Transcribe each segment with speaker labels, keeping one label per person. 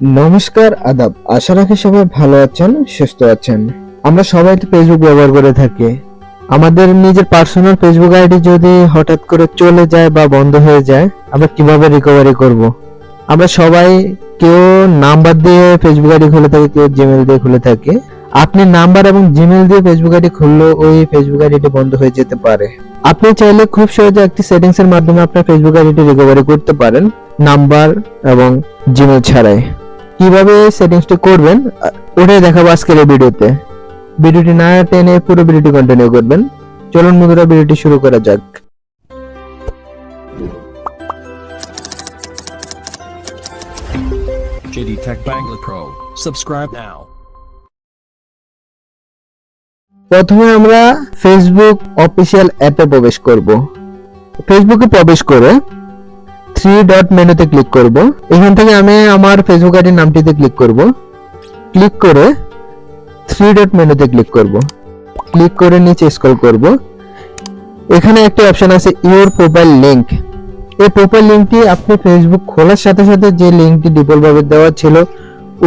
Speaker 1: নমস্কার, আদাব। আশা রাখি সবাই ভালো আছেন, সুস্থ আছেন। আমরা সবাই তো ফেসবুক ব্যবহার করে থাকি। আমাদের নিজের পার্সোনাল ফেসবুক আইডি যদি হঠাৎ করে চলে যায় বা বন্ধ হয়ে যায়, আমরা কীভাবে রিকভারি করব? আমরা সবাই কেউ নাম্বার দিয়ে ফেসবুক আইডি খুলে থাকি, কেউ জিমেল দিয়ে খুলে থাকে। আপনি নাম্বার এবং জিমেল দিয়ে ফেসবুক আইডি খুললেও ওই ফেসবুক আইডিটি বন্ধ হয়ে যেতে পারে। আপনি চাইলে খুব সহজে একটি সেটিংস এর মাধ্যমে আপনার ফেসবুক আইডিটি রিকভারি করতে পারেন নাম্বার এবং জিমেল ছাড়াই। কীভাবে সেটিংসটি করবেন ওটাই দেখাবো আজকের এই ভিডিওতে ভিডিওটি না টেনে পুরো ভিডিওটি কন্টিনিউ করবেন চলুন বন্ধুরা ভিডিওটি শুরু করা যাক
Speaker 2: JD Tech Bangla Pro. Subscribe now.
Speaker 1: প্রথমে আমরা ফেসবুক অফিসিয়াল অ্যাপে প্রবেশ করব ফেসবুকে প্রবেশ করে থ্রি ডট মেনুতে ক্লিক করব। এখান থেকে আমি আমার ফেসবুক আইডির নামটিতে ক্লিক করব। ক্লিক করে থ্রি ডট মেনুতে ক্লিক করব। ক্লিক করে নিচে স্ক্রল করব। এখানে একটা অপশন আছে ইউর প্রোফাইল লিংক এই প্রোফাইল লিংকটি আপনি ফেসবুক খোলার সাথে সাথে যে লিংকটি ডিফল্ট ভাবে দেওয়া ছিল,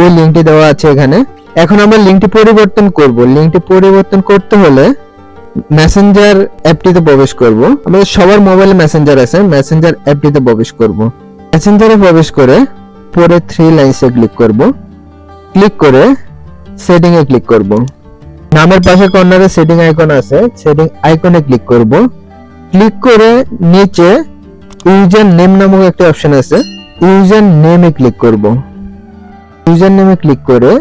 Speaker 1: ওই লিংকটি দেওয়া আছে এখানে। এখন আমরা লিংকটি পরিবর্তন করব। লিংকটি পরিবর্তন করতে হলে মেসেঞ্জার অ্যাপটিতে প্রবেশ করব। আমাদের সবার মোবাইলে মেসেঞ্জার আছে মেসেঞ্জার অ্যাপটিতে প্রবেশ করব। মেসেঞ্জারে প্রবেশ করে পরে থ্রি লাইনসে ক্লিক করব। ক্লিক করে সেটিং এ ক্লিক করব। নামের পাশে কর্নারে সেটিং আইকন আছে সেটিং আইকনে ক্লিক করব। ক্লিক করে নিচে ইউজার নেম নামক একটা অপশন আছে ইউজার নেমে ক্লিক করব। ইউজার নেমে ক্লিক করে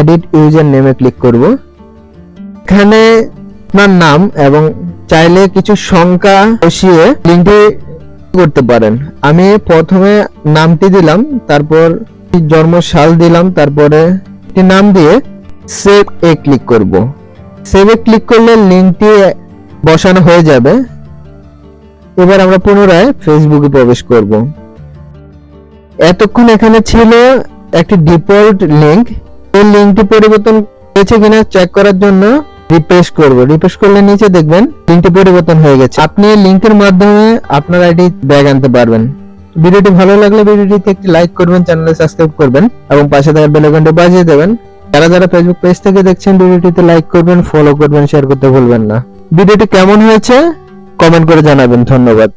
Speaker 1: এডিট ইউজার নেমে ক্লিক করব। আপনার নাম এবং চাইলে কিছু সংখ্যা বসিয়ে লিঙ্কটি করতে পারেন। আমি প্রথমে নামটি দিলাম, তারপর জন্ম সাল দিলাম, তারপরে নাম দিয়ে সেভ এ ক্লিক করব। সেভ এ ক্লিক করলে লিঙ্কটি বসানো হয়ে যাবে। এবার আমরা পুনরায় ফেসবুকে প্রবেশ করব। এতক্ষণ এখানে ছিল একটি ডিফল্ট লিঙ্ক এই লিঙ্কটি পরিবর্তন হয়েছে কিনা চেক করার জন্য রিফ্রেশ করব। রিফ্রেশ করলে নিচে দেখবেন লিংকটি পরিবর্তন হয়ে গেছে। আপনি এই লিংকের মাধ্যমে আপনার আইডি ব্যাগ আনতে পারবেন। ভিডিওটি ভালো লাগলে ভিডিওটিতে একটি লাইক করবেন চ্যানেলে সাবস্ক্রাইব করবেন এবং পাশে থাকা বেল আইকনটি বাজিয়ে দেবেন। যারা যারা ফেসবুক পেজ থেকে দেখছেন, ভিডিওটিতে লাইক করবেন ফলো করবেন শেয়ার করতে ভুলবেন না। ভিডিওটি কেমন হয়েছে? কমেন্ট করে জানাবেন। ধন্যবাদ।